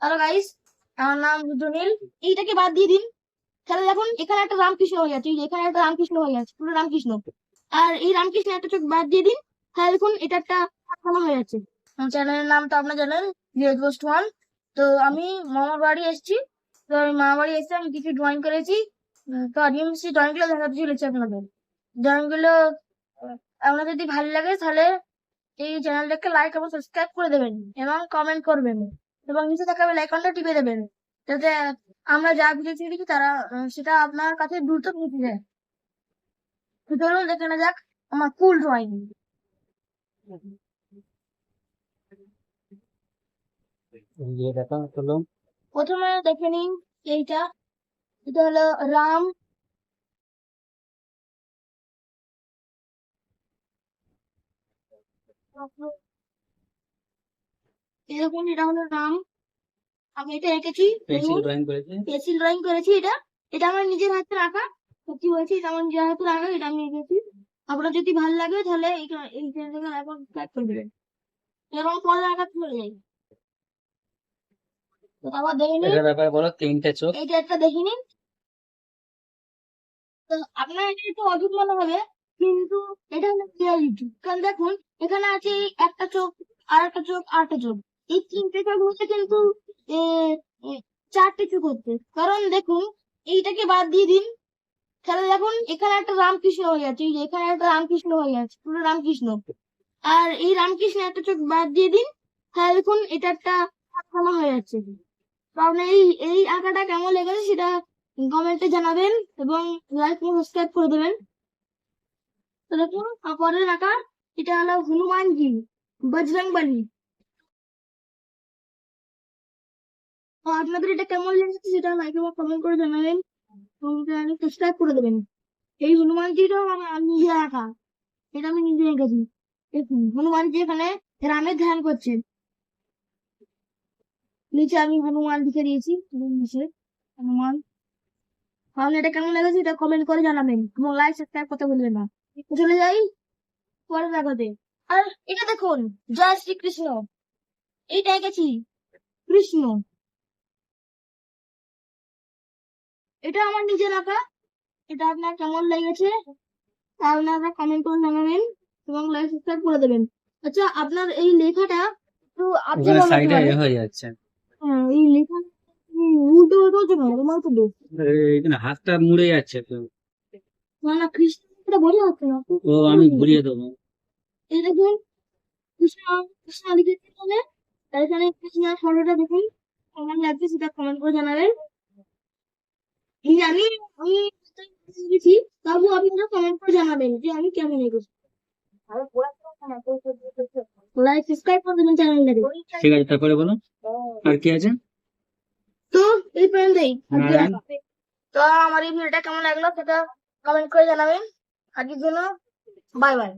Hello guys আমার নাম রুদ্রনীল। এইটাকে বাদ দিয়ে দিন। তাহলে দেখুন এখানে একটা রামকৃষ্ণ হয়ে যাচ্ছে এখানে একটা রামকৃষ্ণ হয়ে যাচ্ছে পুরো রামকৃষ্ণ। আর এই রামকৃষ্ণ একটা চোখ বাদ দিয়ে দিন। তাহলে দেখুন এটা একটা আত্মা হয়ে যাচ্ছে চ্যানেলের নাম তো আপনার জানেন জিরো পোস্ট ওয়ান। তো আমি মামার বাড়ি এসেছি। তো আমি মামার বাড়ি এসে আমি কিছু ড্রয়িং করেছি। তো আজকে আমি সেই ড্রয়িংগুলো দেখাতে চলেছি আপনাদের। ড্রয়িংগুলো আহ, আপনাদের যদি ভালো লাগে তাহলে এই চ্যানেলটাকে লাইক এবং সাবস্ক্রাইব করে দেবেন এবং কমেন্ট করবেন। এবং নিচে থাকা বেল আইকনটা টিপে দেবেন যাতে আমরা যা ভিডিও ছেড়েছি তারা সেটা আপনার কাছে দ্রুত পৌঁছে যায়। তো চলুন দেখে নেওয়া যাক আমার ফুল ড্রয়িং প্রথমে দেখে নিন এইটা এটা হলো রাম। এরকম এটা হলো রাম আমি এটা এঁকেছি পেন্সিল ড্রয়িং করেছে। পেন্সিল ড্রয়িং করেছি এটা। এটা আমার নিজের হাতে রাখা। সত্যি বলছি এটা আমার নিজের হাতে রাখা এটা আমি এঁকেছি। আপনার যদি ভালো লাগে তাহলে এই এই চ্যানেলটাকে এবং সাবস্ক্রাইব করে দেবেন এরকম পরে রাখা চলে যাই তো আবার দেখে নিন। এটা ব্যাপারে বলো তিনটে চোখ। এইটা একটা দেখে নিন। তো আপনার এটা একটু অদ্ভুত মনে হবে কিন্তু এটা হলো রিয়ালিটি কারণ দেখুন এখানে আছে একটা চোখ আর একটা চোখ আর একটা চোখ। এই চোখ হচ্ছে কিন্তু চারটে চোখ হচ্ছে। কারণ দেখুন, এইটাকে বাদ দিয়ে দিন। তাহলে দেখুন এখানে একটা রামকৃষ্ণ হয়ে যে এখানে একটা রামকৃষ্ণ হয়ে যাচ্ছে পুরো রামকৃষ্ণ। আর এই রামকৃষ্ণ একটা চোখ বাদ দিয়ে দিন তাহলে দেখুন এটা একটা আত্মা হয়ে যাচ্ছে আপনার এই এই আঁকাটা কেমন লেগেছে সেটা কমেন্টে জানাবেন এবং লাইক সাবস্ক্রাইব করে দেবেন। দেখুন পরের আঁকা, এটা হলো হনুমানজি বজরং তো আপনাদের এটা কেমন লেগেছে সেটা লাইক এবং কমেন্ট করে জানাবেন। সাবস্ক্রাইব করে দেবেন। এই হনুমানজিটাও আমি নিজে আঁকা। এটা আমি নিজে এঁকেছি। দেখুন হনুমানজি এখানে রামের ধ্যান করছে। নিচে আমি হনুমান লিখে দিয়েছি নিচে, হনুমান। তাহলে এটা কেমন লেগেছে এটা কমেন্ট করে জানাবেন। এবং লাইক সাবস্ক্রাইব করতে ভুলবেন না। চলে যাই পরে দেখাতে আর এটা দেখুন, জয় শ্রীকৃষ্ণ। এইটা এঁকেছি। কৃষ্ণ। এটা আমার নিজের আঁকা। এটা আপনার কেমন লেগেছে? তা আপনারা কমেন্ট করে জানাবেন এবং লাইক সাবস্ক্রাইব করে দেবেন। আচ্ছা আপনার এই লেখাটা একটু আবছা ওখানে মনে সাইডে হয়ে যাচ্ছে। হ্যাঁ, এই লেখা উল্টো উল্টো হচ্ছে না তোমার তো এখানে হাতটা মুড়ে যাচ্ছে তো। না না কৃষ্ণটা বোঝা যাচ্ছে না। ও আমি ঘুরিয়ে দেবো। এই দেখুন কৃষ্ণ কৃষ্ণ লিখেছে এখানে কৃষ্ণের ফটোটা দেখুন। কেমন লাগছে সেটা কমেন্ট করে জানাবেন। আমি আমি তবু আপনারা কমেন্ট করে জানাবেন যে আমি কেমন লিখেছি লাইক সাবস্ক্রাইব করে দেবেন চ্যানেলটাকে ঠিক আছে তারপরে বলো। আর কি আছে? তো এই পর্যন্তই। তো আমার এই ভিডিওটা কেমন লাগল সেটা কমেন্ট করে জানাবেন। আজকের জন্য বাই বাই